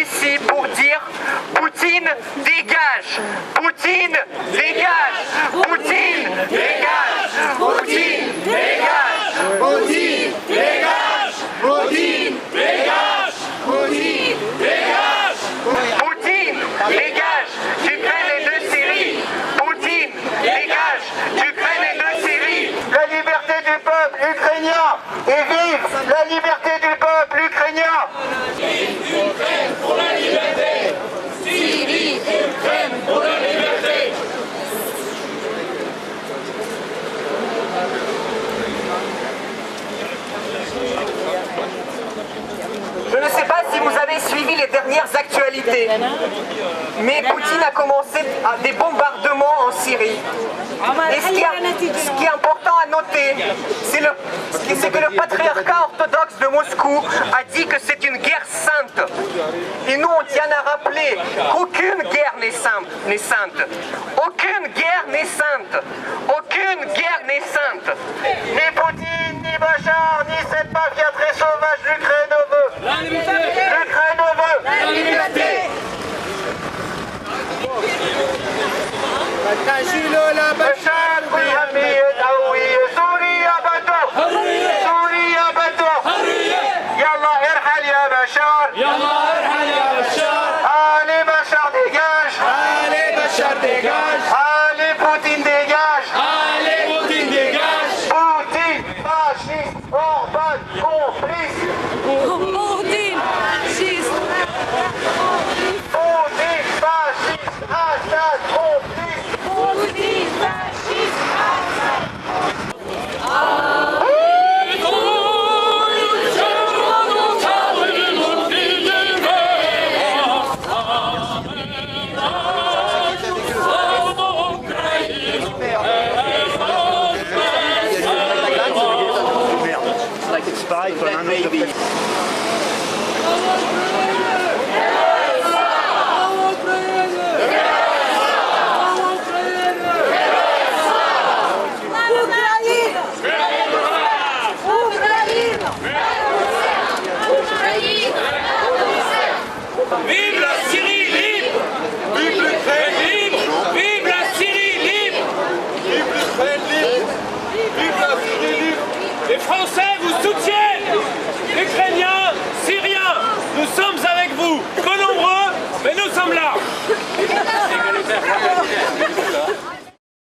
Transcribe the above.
ici pour dire Poutine dégage Poutine dégage Poutine dégage Poutine dégage Poutine, dégage Poutine, dégage Poutine, dégage Poutine dégage L'Ukraine est de Syrie Poutine dégage L'Ukraine est de Syrie La liberté du peuple ukrainien et vive la liberté du peuple ukrainien Je ne sais pas si vous avez suivi les dernières actualités, mais Poutine a commencé à- des bombardements en Syrie. Et ce qui, est- important à noter, c'est que le patriarcat de Moscou a dit que c'est une guerre sainte. Et nous, on tient à rappeler qu'aucune guerre n'est sainte. Aucune guerre n'est sainte. Aucune guerre n'est sainte. Ni Poutine, ni Bachar, ni cette mafia très sauvage pendant. Vive la Syrie libre! Vive libre! La Syrie libre! Vive la Syrie libre! Les Français, vous